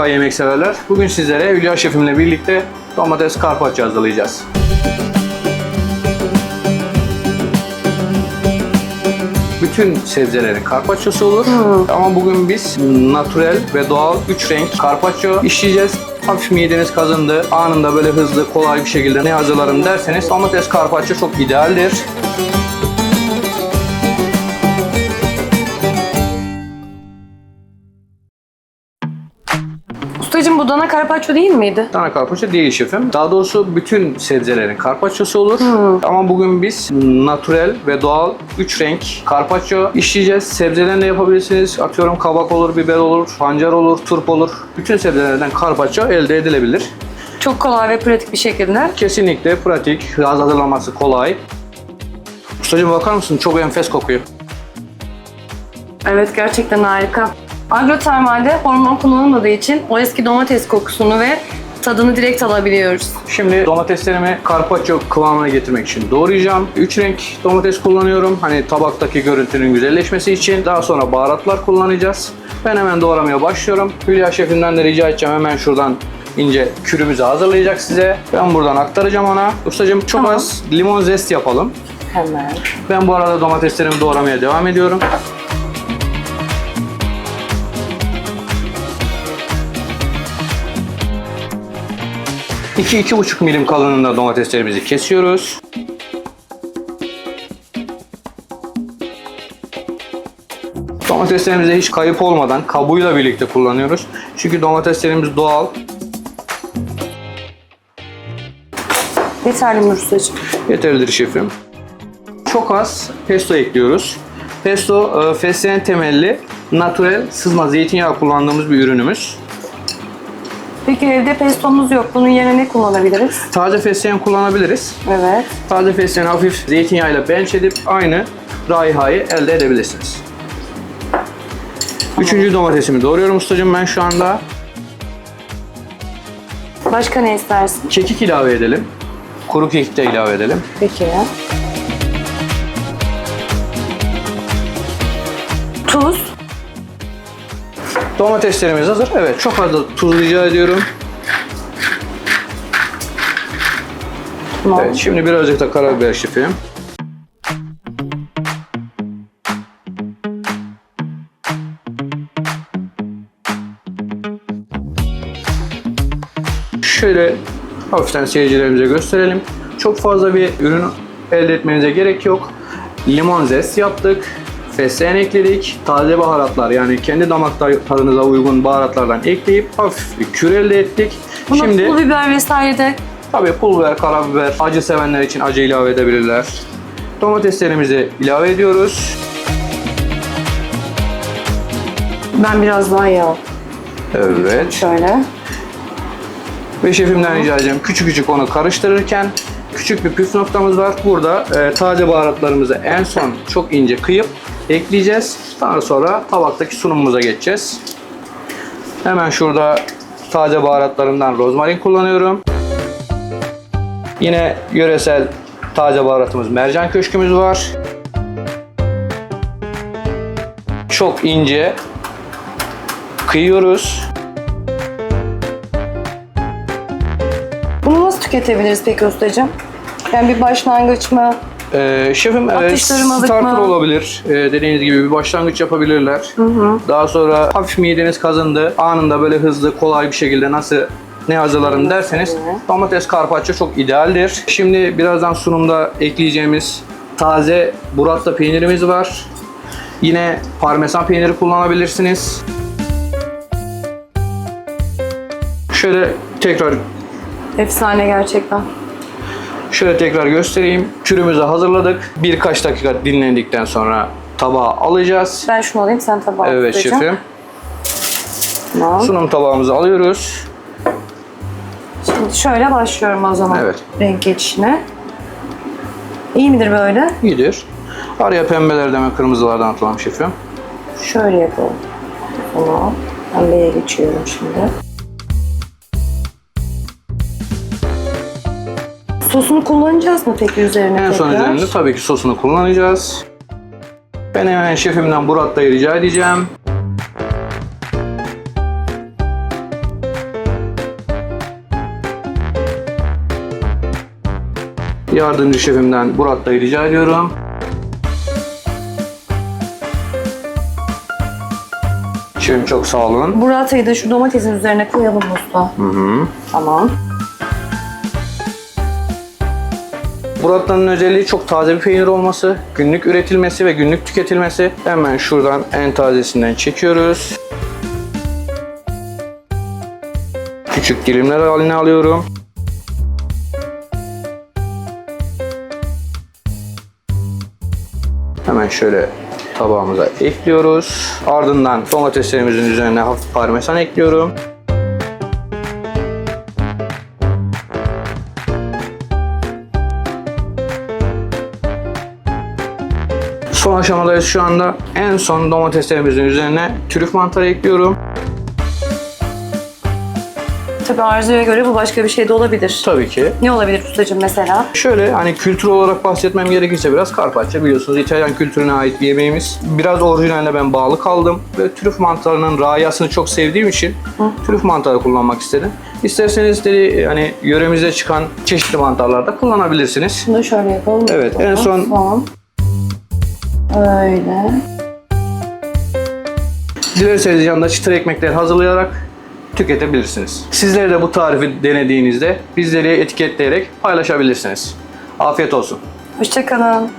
Merhaba yemek severler. Bugün sizlere Hülya Şefimle birlikte domates karpaccio hazırlayacağız. Bütün sebzelerin karpacciosu olur. Ama bugün biz natürel ve doğal 3 renk karpaccio işleyeceğiz. Hafif mideniz kazındı, anında böyle hızlı, kolay bir şekilde ne hazırlarım derseniz domates karpaccio çok idealdir. Ustacığım bu dana carpaccio değil miydi? Dana karpaccio değil şefim. Daha doğrusu bütün sebzelerin karpacciosu olur. Ama bugün biz natürel ve doğal 3 renk karpaccio işleyeceğiz. Sebzelerle yapabilirsiniz. Atıyorum kabak olur, biber olur, pancar olur, turp olur. Bütün sebzelerden karpaccio elde edilebilir. Çok kolay ve pratik bir şekilde. Kesinlikle pratik, biraz hazırlaması kolay. Ustacığım bakar mısın? Çok enfes kokuyor. Evet gerçekten harika. Agrotermalde hormon kullanılmadığı için o eski domates kokusunu ve tadını direkt alabiliyoruz. Şimdi domateslerimi carpaccio kıvamına getirmek için doğrayacağım. 3 renk domates kullanıyorum. Hani tabaktaki görüntünün güzelleşmesi için. Daha sonra baharatlar kullanacağız. Ben hemen doğramaya başlıyorum. Hülya şefimden de rica edeceğim hemen şuradan ince kürümüzü hazırlayacak size. Ben buradan aktaracağım ona. Ustacığım çok Tamam. az limon zest yapalım. Hemen. Ben bu arada domateslerimi doğramaya devam ediyorum. İki, iki buçuk milim kalınlığında domateslerimizi kesiyoruz. Domateslerimizi hiç kayıp olmadan kabuğuyla birlikte kullanıyoruz. Çünkü domateslerimiz doğal. Yeterli mi? Yeterlidir şefim. Çok az pesto ekliyoruz. Pesto e, fesleğen temelli natürel sızma zeytinyağı kullandığımız bir ürünümüz. Peki evde pestomuz yok. Bunun yerine ne kullanabiliriz? Taze fesleğen kullanabiliriz. Evet. Taze fesleğeni hafif zeytinyağıyla bench edip aynı raihayı elde edebilirsiniz. Üçüncü domatesimi doğruyorum ustacığım ben şu anda. Başka ne istersin? Kekik ilave edelim. Kuru kekik de ilave edelim. Peki. Tuz. Domateslerimiz hazır. Evet çok fazla tuz rica ediyorum. Tamam. Evet şimdi birazcık da karabiber şefim. Şöyle hafiften seyircilerimize gösterelim. Çok fazla bir ürün elde etmenize gerek yok. Limon zest yaptık. Fesleğen ekledik. Taze baharatlar yani kendi damak tadınıza uygun baharatlardan ekleyip hafif bir kür elde ettik. Buna Şimdi pul biber vesaire de Tabii pul biber, karabiber, acı sevenler için acı ilave edebilirler. Domateslerimizi ilave ediyoruz. ben biraz daha yağ. Evet. Şöyle. Ve şefimden rica edeceğim küçük küçük onu karıştırırken küçük bir püf noktamız var. Burada e, taze baharatlarımızı en son çok ince kıyıp ekleyeceğiz. Daha sonra tabaktaki sunumumuza geçeceğiz. Hemen şurada taze baharatlarımdan rozmarin kullanıyorum. Yine yöresel taze baharatımız mercan köşkümüz var. Çok ince kıyıyoruz. Bunu nasıl tüketebiliriz peki ustacığım? Yani bir başlangıç mı? Ee, şefim Atıştırmalık starter mı? olabilir. Ee, dediğiniz gibi bir başlangıç yapabilirler. Daha sonra hafif mideniz kazındı. Anında böyle hızlı, kolay bir şekilde nasıl ne hazırlarım derseniz domates karpaccio çok idealdir. Şimdi birazdan sunumda ekleyeceğimiz taze burrata peynirimiz var. Yine parmesan peyniri kullanabilirsiniz. Şöyle tekrar Efsane gerçekten. Şöyle tekrar göstereyim. Kürümüzü hazırladık. Birkaç dakika dinlendikten sonra tabağa alacağız. Ben şunu alayım sen tabağa Evet ustacığım. şefim. Tamam. Sunum tabağımızı alıyoruz. Şimdi şöyle başlıyorum o zaman. Evet. Renk geçişine. İyi midir böyle? İyidir. Araya pembelerden ve kırmızılardan atalım şefim. Şöyle yapalım. Bunu pembeye geçiyorum şimdi. Sosunu kullanacağız mı peki üzerine? En son tekrar? üzerinde tabii ki sosunu kullanacağız. Ben hemen şefimden Burak Dayı rica edeceğim. Yardımcı şefimden Burak Dayı rica ediyorum. Şefim çok sağ olun. Burak'ı da şu domatesin üzerine koyalım usta. Hı hı. Tamam. Murat'ın özelliği çok taze bir peynir olması, günlük üretilmesi ve günlük tüketilmesi. Hemen şuradan en tazesinden çekiyoruz. Küçük dilimler haline alıyorum. Hemen şöyle tabağımıza ekliyoruz. Ardından domateslerimizin üzerine hafif parmesan ekliyorum. Aşamadayız şu anda. En son domateslerimizin üzerine trüf mantarı ekliyorum. Tabii arzuya göre bu başka bir şey de olabilir. Tabii ki. Ne olabilir ustacığım mesela? Şöyle hani kültür olarak bahsetmem gerekirse biraz karpaccio biliyorsunuz İtalyan kültürüne ait bir yemeğimiz. Biraz orijinaline ben bağlı kaldım ve trüf mantarının rayasını çok sevdiğim için trüf mantarı kullanmak istedim. İsterseniz de hani yöremizde çıkan çeşitli mantarlar da kullanabilirsiniz. Bunu şöyle yapalım. Evet, en son- Tamam. Öyle. Dilerseniz yanında çıtır ekmekler hazırlayarak tüketebilirsiniz. Sizler de bu tarifi denediğinizde bizleri etiketleyerek paylaşabilirsiniz. Afiyet olsun. Hoşçakalın.